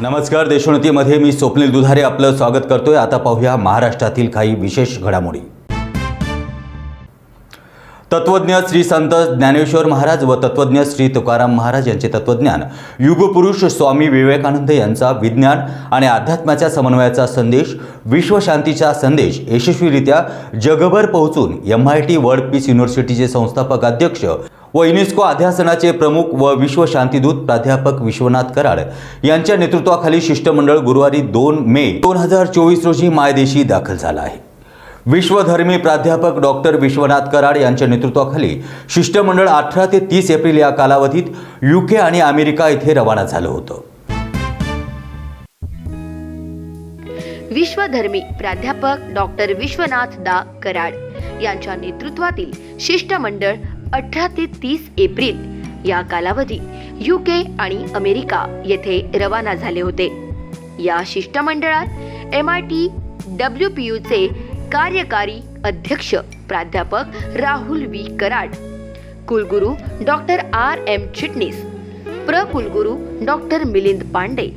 नमस्कार देशोन्नतीमध्ये मी स्वप्नील दुधारे आपलं स्वागत करतोय. आता पाहूया महाराष्ट्रातील काही विशेष घडामोडी. तत्वज्ञ श्री संत ज्ञानेश्वर महाराज व तत्वज्ञ श्री तुकाराम महाराज यांचे तत्वज्ञान युगपुरुष स्वामी विवेकानंद यांचा विज्ञान आणि अध्यात्माच्या समन्वयाचा संदेश विश्वशांतीचा संदेश यशस्वीरित्या जगभर पोहोचून M I T world peace युनिव्हर्सिटीचे संस्थापक अध्यक्ष व युनेस्को अध्यासनाचे प्रमुख व विश्व शांतीदूत प्राध्यापक विश्वनाथ कराड यांच्या नेतृत्वाखाली शिष्टमंडळ गुरुवारी दोन मे दोन हजार चोवीस रोजी मायदेशी दाखल झाला आहे. विश्वधर्मी प्राध्यापक डॉक्टर विश्वनाथ कराड यांच्या नेतृत्वाखाली शिष्टमंडळ अठरा ते तीस एप्रिल या कालावधीत युके आणि अमेरिका येथे रवाना झालं होतं. विश्वधर्मी प्राध्यापक डॉक्टर विश्वनाथ दा कराड यांच्या नेतृत्वातील शिष्टमंडळ अठरा ते तीस एप्रिल या कालावधी युके आणि अमेरिका येथे रवाना झाले होते. या शिष्टमंडळात M I T W P यूचे कार्यकारी अध्यक्ष प्राध्यापक राहुल व्ही कराड कुलगुरू डॉक्टर आर एम चिटणीस प्र कुलगुरू डॉक्टर मिलिंद पांडे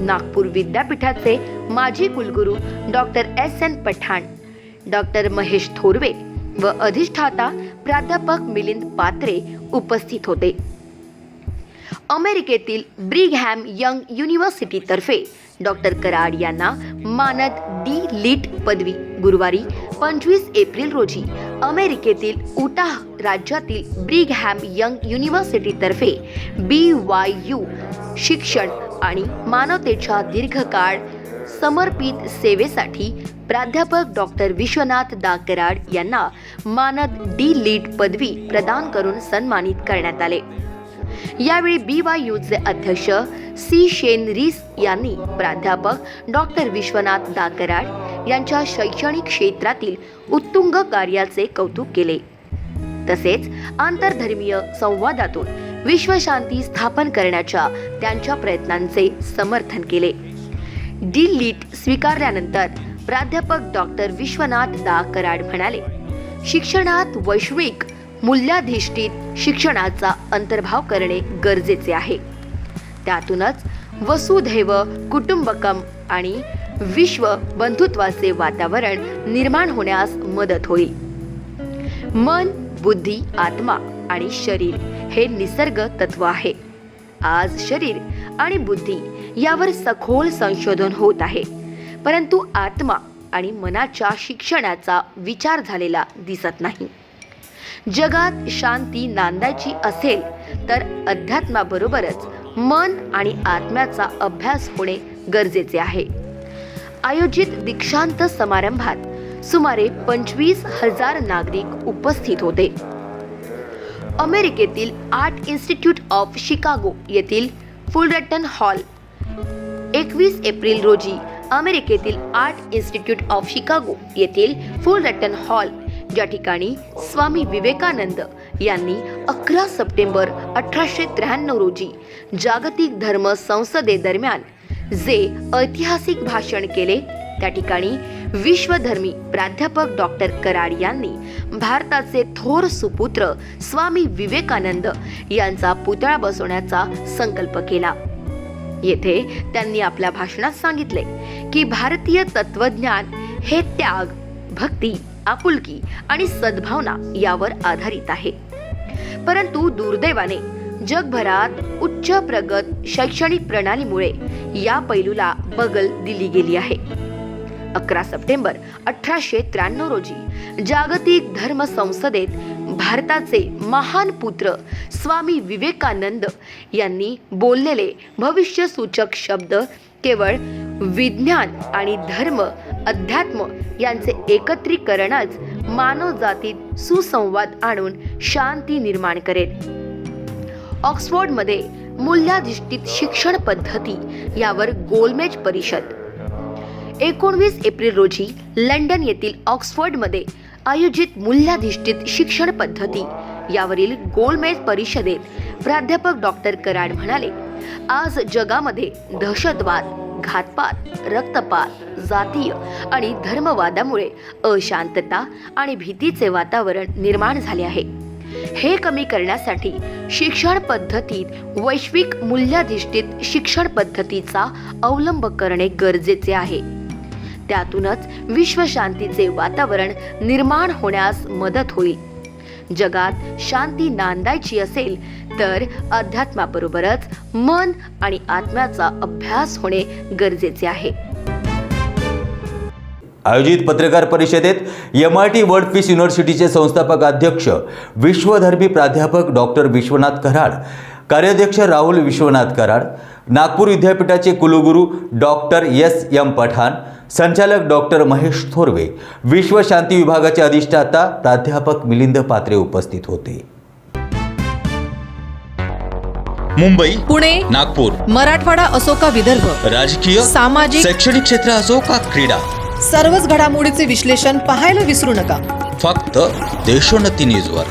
नागपूर विद्यापीठाचे माजी कुलगुरू doctor S N Pathan doctor Mahesh Thorve व अधिष्ठाता प्राध्यापक मिलिंद पात्रे उपस्थित होते. अमेरिकेतील ब्रिगहॅम यंग युनिव्हर्सिटीतर्फे डॉक्टर कराड यांना मानद डी. लिट पदवी गुरुवारी पंचवीस एप्रिल रोजी अमेरिकेतील उटाह राज्यातील ब्रिगहॅम यंग युनिव्हर्सिटीतर्फे बी वाय यू शिक्षण आणि मानवतेच्या दीर्घकाळ समर्पित सेवेसाठी प्राध्यापक डॉक्टर विश्वनाथ दाकराड यांना मानद डी लीड पदवी प्रदान करून सन्मानित करण्यात आले. यावेळी बी वाय यूचे अध्यक्ष सी शेन रिस यांनी प्राध्यापक डॉक्टर विश्वनाथ दाकराड यांच्या शैक्षणिक क्षेत्रातील उत्तुंग कार्याचे कौतुक केले. तसेच आंतरधर्मीय संवादातून विश्वशांती स्थापन करण्याच्या त्यांच्या प्रयत्नांचे समर्थन केले. डी लीट स्वीकारल्यानंतर प्राध्यापक डॉक्टर विश्वनाथ दा कराड म्हणाले शिक्षणात वैश्विक मूल्याधिष्ठित शिक्षणाचा अंतर्भाव करणे गरजेचे आहे. त्यातूनच वसुधैव कुटुंबकम आणि विश्व बंधुत्वाचे वातावरण निर्माण होण्यास मदत होईल. मन बुद्धी आत्मा आणि शरीर हे निसर्ग तत्व आहे. आज शरीर आणि बुद्धी यावर सखोल संशोधन होत आहे. परंतु आत्मा आणि मनाच्या शिक्षणाचा विचार झालेला दिसत नाही. जगात शांती नांदायची असेल तर अध्यात्माबरोबरच मन आणि आत्म्याचा अभ्यास होणे गरजेचे आहे. आयोजित दीक्षांत समारंभात सुमारे पंचवीस हजार नागरिक उपस्थित होते. अमेरिकेतील आर्ट इन्स्टिट्यूट ऑफ शिकागो येथील फुलरटन हॉल एकवीस एप्रिल रोजी अमेरिकेतील आर्ट इन्स्टिट्यूट ऑफ शिकागो येथील फुलरटन हॉल ज्या ठिकाणी स्वामी विवेकानंद यांनी अकरा सप्टेंबर अठराशे त्र्याण्णव रोजी जागतिक धर्म संसदेदरम्यान जे ऐतिहासिक भाषण केले त्या ठिकाणी विश्वधर्मी प्राध्यापक डॉक्टर कराड यांनी भारताचे थोर सुपुत्र स्वामी विवेकानंद यांचा पुतळा बसवण्याचा संकल्प केला. येथे त्यांनी आपल्या भाषणात सांगितले की भारतीय तत्वज्ञान हे त्याग भक्ती आपुलकी आणि सद्भावना यावर आधारित आहे. परंतु दुर्दैवाने जगभरात उच्च प्रगत शैक्षणिक प्रणालीमुळे या पैलूला बगल दिली गेली आहे. अकरा सप्टेंबर अठराशे त्र्याण्णव रोजी जागतिक धर्म संसदेत भारताचे महान पुत्र स्वामी विवेकानंद यांनी बोललेले भविष्यसूचक शब्द केवळ विज्ञान आणि धर्म अध्यात्म यांचे एकत्रीकरणच मानवजातीत सुसंवाद आणून शांती निर्माण करेल. ऑक्सफोर्डमध्ये मूल्याधिष्ठित शिक्षण पद्धती यावर गोलमेज परिषद एकोणवीस एप्रिल रोजी लंडन येथील ऑक्सफर्डमध्ये आयोजित मूल्याधिष्ठित शिक्षण पद्धती. यावरील गोलमेज परिषदेत प्राध्यापक डॉक्टर कराड म्हणाले आज जगामध्ये दहशतवाद घातपात रक्तपात जातीय आणि धर्मवादामुळे अशांतता आणि भीतीचे वातावरण निर्माण झाले आहे. हे कमी करण्यासाठी शिक्षण पद्धतीत वैश्विक मूल्याधिष्ठित शिक्षण पद्धतीचा अवलंब करणे गरजेचे आहे. त्यातूनच विश्वशांतीचे वातावरण निर्माण होण्यास मदत होईल. जगात शांती नांदायची असेल तर अध्यात्माबरोबरच मन आणि आत्म्याचा अभ्यास होणे गरजेचे आहे. आयोजित पत्रकार परिषदेत M I T world peace युनिव्हर्सिटीचे संस्थापक अध्यक्ष विश्वधर्मी प्राध्यापक डॉक्टर विश्वनाथ कराड कार्याध्यक्ष राहुल विश्वनाथ कराड नागपूर विद्यापीठाचे कुलगुरू डॉक्टर एस एम पठाण संचालक डॉक्टर महेश थोरवे विश्व शांती विभागाचे अधिष्ठाता प्राध्यापक मिलिंद पात्रे उपस्थित होते. मुंबई पुणे नागपूर मराठवाडा असो का विदर्भ? राजकीय सामाजिक शैक्षणिक क्षेत्र असो का क्रीडा? सर्वच घडामोडीचे विश्लेषण पाहायला विसरू नका. फक्त देशोन्नती न्यूजवर.